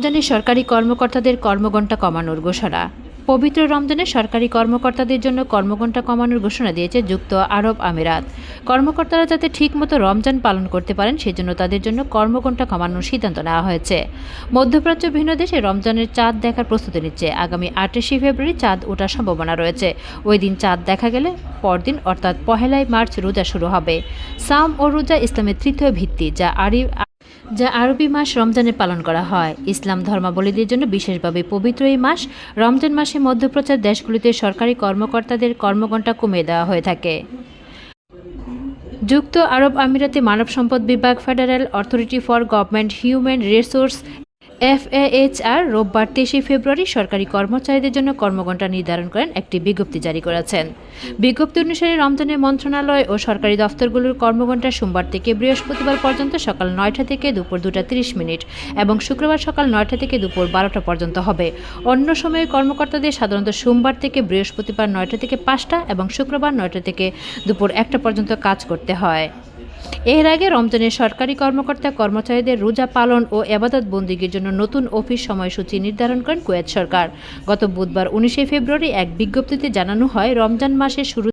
রমজানে সরকারি কর্মকর্তাদের কর্মঘণ্টা কমানোর ঘোষণা। পবিত্র রমজানে সরকারি কর্মকর্তাদের জন্য কর্মঘণ্টা কমানোর ঘোষণা দিয়েছে যুক্ত আরব আমিরাত। কর্মকর্তারা যাতে ঠিকমতো রমজান পালন করতে পারেন, সেজন্য তাদের জন্য কর্মঘণ্টা কমানোর সিদ্ধান্ত নেওয়া হয়েছে। মধ্যপ্রাচ্য বিভিন্ন দেশে রমজানের চাঁদ দেখার প্রস্তুতি নিচ্ছে। আগামী আঠাশে ফেব্রুয়ারি চাঁদ ওঠার সম্ভাবনা রয়েছে। ওই দিন চাঁদ দেখা গেলে পরদিন, অর্থাৎ পহেলাই মার্চ রোজা শুরু হবে। সাম ও রোজা ইসলামের তৃতীয় ভিত্তি, যা আরি যা আরবি মাস রমজানে পালন করা হয়। ইসলাম ধর্মাবলীদের জন্য বিশেষভাবে পবিত্র এই মাস। রমজান মাসে মধ্যপ্রচার দেশগুলিতে সরকারি কর্মকর্তাদের কর্মঘণ্টা কমিয়ে দেওয়া হয়ে থাকে। যুক্ত আরব আমিরাতে মানব সম্পদ বিভাগ federal authority for government human resource FAHR রোববার তেইশে ফেব্রুয়ারি সরকারি কর্মচারীদের জন্য কর্মঘণ্টা নির্ধারণ করেন একটি বিজ্ঞপ্তি জারি করেছেন। বিজ্ঞপ্তি অনুসারে রমজানের মন্ত্রণালয় ও সরকারি দফতরগুলোর কর্মঘণ্টা সোমবার থেকে বৃহস্পতিবার পর্যন্ত সকাল নয়টা থেকে দুপুর দুটা তিরিশ মিনিট এবং শুক্রবার সকাল নয়টা থেকে দুপুর বারোটা পর্যন্ত হবে। অন্য সময়ে কর্মকর্তাদের সাধারণত সোমবার থেকে বৃহস্পতিবার নয়টা থেকে পাঁচটা এবং শুক্রবার নয়টা থেকে দুপুর একটা পর্যন্ত কাজ করতে হয়। এর আগে রমজানের সরকারি কর্মকর্তা কর্মচারীদের রোজা পালন ও এবাদত বন্দীগীর জন্য নতুন অফিস সময়সূচি নির্ধারণ করেন কুয়েত সরকার। গত বুধবার উনিশে ফেব্রুয়ারি এক বিজ্ঞপ্তিতে জানানো হয়, রমজান মাসের শুরু